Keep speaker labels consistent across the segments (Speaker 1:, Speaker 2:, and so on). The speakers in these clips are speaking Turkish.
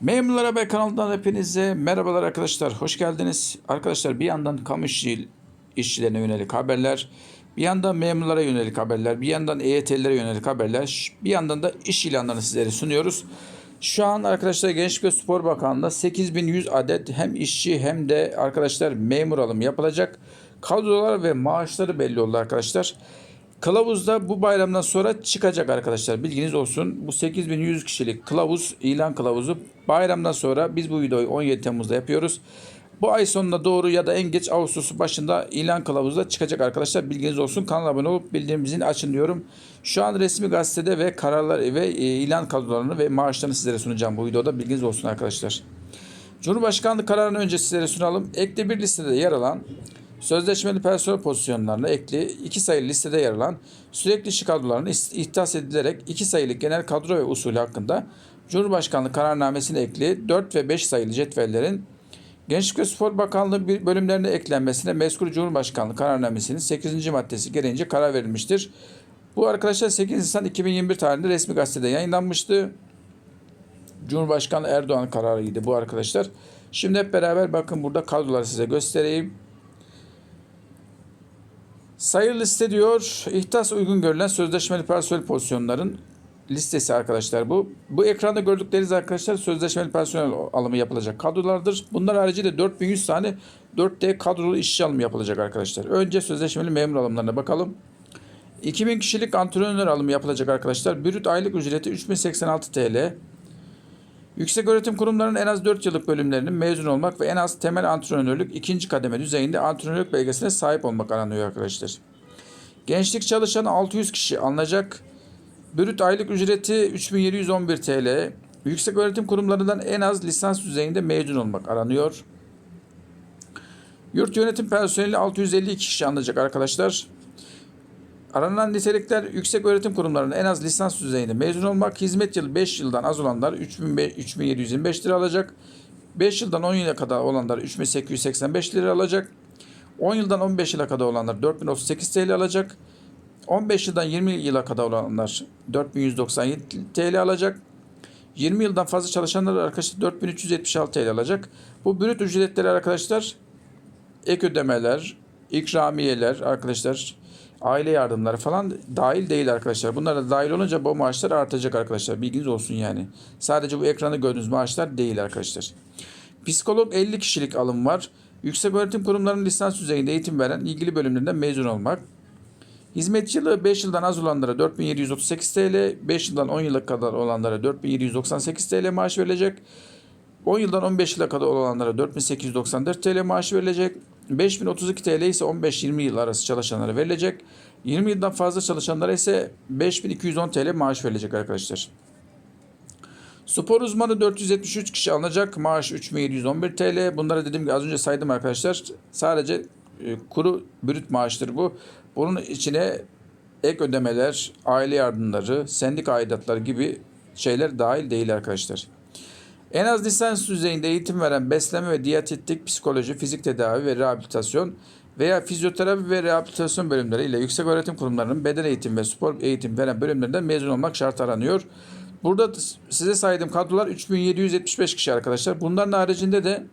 Speaker 1: Memurlar Haber kanalından hepinize merhabalar arkadaşlar. Hoş geldiniz. Arkadaşlar bir yandan kamu işçi, işçilerine yönelik haberler, bir yandan memurlara yönelik haberler, bir yandan EYT'lilere yönelik haberler, bir yandan da iş ilanlarını sizlere sunuyoruz. Şu an arkadaşlar Gençlik ve Spor Bakanlığı'nda 8100 adet hem işçi hem de arkadaşlar memur alımı yapılacak. Kadrolar ve maaşları belli oldu arkadaşlar. Kılavuzda bu bayramdan sonra çıkacak arkadaşlar. Bilginiz olsun. Bu 8100 kişilik kılavuz, ilan kılavuzu bayramdan sonra biz bu videoyu 17 Temmuz'da yapıyoruz. Bu ay sonuna doğru ya da en geç Ağustos başında ilan kılavuzu da çıkacak arkadaşlar. Bilginiz olsun. Kanala abone olup bildirimimizi açın diyorum. Şu an resmi gazetede ve kararlar ve e, ilan kadrolarını ve maaşlarını sizlere sunacağım bu videoda. Bilginiz olsun arkadaşlar. Cumhurbaşkanlığı kararını önce sizlere sunalım. Ekli bir listede yer alan sözleşmeli personel pozisyonlarına ekli iki sayılı listede yer alan sürekli işçi kadrolarına is- ihtas edilerek iki sayılı genel kadro ve usulü hakkında Cumhurbaşkanlığı kararnamesine ekli 4 ve 5 sayılı cetvellerin Gençlik ve Spor Bakanlığı bölümlerine eklenmesine mezkur Cumhurbaşkanlığı kararnamesinin 8. maddesi gereğince karar verilmiştir. Bu arkadaşlar 8 Nisan 2021 tarihinde resmi gazetede yayınlanmıştı. Cumhurbaşkanı Erdoğan kararıydı bu arkadaşlar. Şimdi hep beraber bakın burada kadroları size göstereyim. Sayılı liste diyor. İhtas uygun görülen sözleşmeli personel pozisyonların listesi arkadaşlar bu. Bu ekranda gördükleriniz arkadaşlar sözleşmeli personel alımı yapılacak kadrolardır. Bunlar haricinde 4100 tane 4D kadrolu işçi alımı yapılacak arkadaşlar. Önce sözleşmeli memur alımlarına bakalım. 2000 kişilik antrenör alımı yapılacak arkadaşlar. Brüt aylık ücreti 3086 TL. Yüksek öğretim kurumlarının en az 4 yıllık bölümlerinin mezun olmak ve en az temel antrenörlük ikinci kademe düzeyinde antrenörlük belgesine sahip olmak aranıyor arkadaşlar. Gençlik çalışanı 600 kişi alınacak. Brüt aylık ücreti 3711 TL. Yüksek öğretim kurumlarından en az lisans düzeyinde mezun olmak aranıyor. Yurt yönetim personeli 652 kişi alınacak arkadaşlar. Aranan nitelikler yüksek öğretim kurumlarının en az lisans düzeyinde mezun olmak, hizmet yılı 5 yıldan az olanlar 3500 3725 lira alacak. 5 yıldan 10 yıla kadar olanlar 3885 lira alacak. 10 yıldan 15 yıla kadar olanlar 4038 TL alacak. 15 yıldan 20 yıla kadar olanlar 4197 TL alacak. 20 yıldan fazla çalışanlar arkadaşlar 4376 TL alacak. Bu brüt ücretleri arkadaşlar ek ödemeler, ikramiyeler arkadaşlar, aile yardımları falan dahil değil arkadaşlar. Bunlar da dahil olunca bu maaşlar artacak arkadaşlar. Bilginiz olsun yani. Sadece bu ekranda gördüğünüz maaşlar değil arkadaşlar. Psikolog 50 kişilik alım var. Yüksek öğretim kurumlarının lisans düzeyinde eğitim veren ilgili bölümlerinden mezun olmak. Hizmet yılı 5 yıldan az olanlara 4738 TL, 5 yıldan 10 yıla kadar olanlara 4798 TL maaş verilecek. 10 yıldan 15 yıla kadar olanlara 4894 TL maaş verilecek. 5032 TL ise 15-20 yıl arası çalışanlara verilecek. 20 yıldan fazla çalışanlara ise 5210 TL maaş verilecek arkadaşlar. Spor uzmanı 473 kişi alınacak. Maaş 3711 TL. Bunları dediğim gibi az önce saydım arkadaşlar. Sadece e, kuru brüt maaştır bu. Bunun içine ek ödemeler, aile yardımları, sendika aidatları gibi şeyler dahil değil arkadaşlar. En az lisans düzeyinde eğitim veren besleme ve diyetetik, psikoloji, fizik tedavi ve rehabilitasyon veya fizyoterapi ve rehabilitasyon bölümleri ile yüksek öğretim kurumlarının beden eğitim ve spor eğitim veren bölümlerinden mezun olmak şart aranıyor. Burada size saydığım kadrolar 3775 kişi arkadaşlar. Bunların haricinde de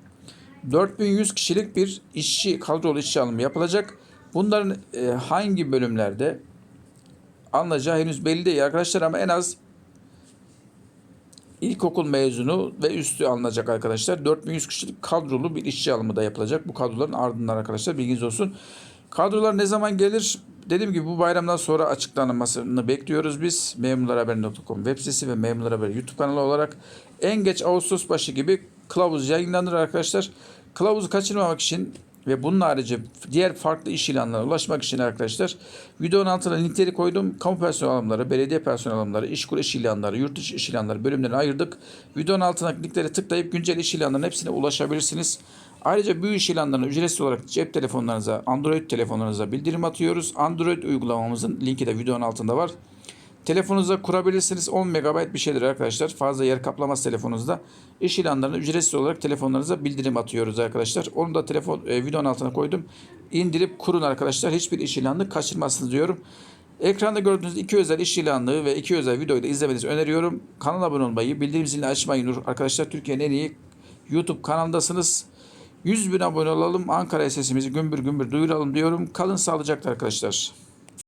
Speaker 1: 4100 kişilik bir işçi, kadrolu işçi alımı yapılacak. Bunların e, hangi bölümlerde alınacağı henüz belli değil arkadaşlar ama en az İlkokul mezunu ve üstü alınacak arkadaşlar. 4100 kişilik kadrolu bir işçi alımı da yapılacak. Bu kadroların ardından arkadaşlar bilginiz olsun. Kadrolar ne zaman gelir? Dediğim gibi bu bayramdan sonra açıklanmasını bekliyoruz biz. Memurlarhaber.com web sitesi ve Memurlar YouTube kanalı olarak en geç Ağustos başı gibi kılavuz yayınlanır arkadaşlar. Kılavuzu kaçırmamak için ve bunun harici diğer farklı iş ilanlarına ulaşmak için arkadaşlar videonun altına linkleri koydum. Kamu personel alımları, belediye personel alımları, işkur iş ilanları, yurt dışı iş ilanları bölümlerini ayırdık. Videonun altına linkleri tıklayıp güncel iş ilanlarının hepsine ulaşabilirsiniz. Ayrıca bu iş ilanlarını ücretsiz olarak cep telefonlarınıza, Android telefonlarınıza bildirim atıyoruz. Android uygulamamızın linki de videonun altında var. Telefonunuza kurabilirsiniz. 10 MB bir şeydir arkadaşlar. Fazla yer kaplamaz telefonunuzda. İş ilanlarını ücretsiz olarak telefonlarınıza bildirim atıyoruz arkadaşlar. Onu da telefon e, videonun altına koydum. İndirip kurun arkadaşlar. Hiçbir iş ilanını kaçırmazsınız diyorum. Ekranda gördüğünüz iki özel iş ilanlığı ve iki özel videoyu da izlemenizi öneriyorum. Kanala abone olmayı, bildirim zilini açmayı unutmayın. Arkadaşlar Türkiye'nin en iyi YouTube kanalındasınız. 100 bin abone olalım. Ankara sesimizi gümbür gümbür duyuralım diyorum. Kalın sağlıcakla arkadaşlar.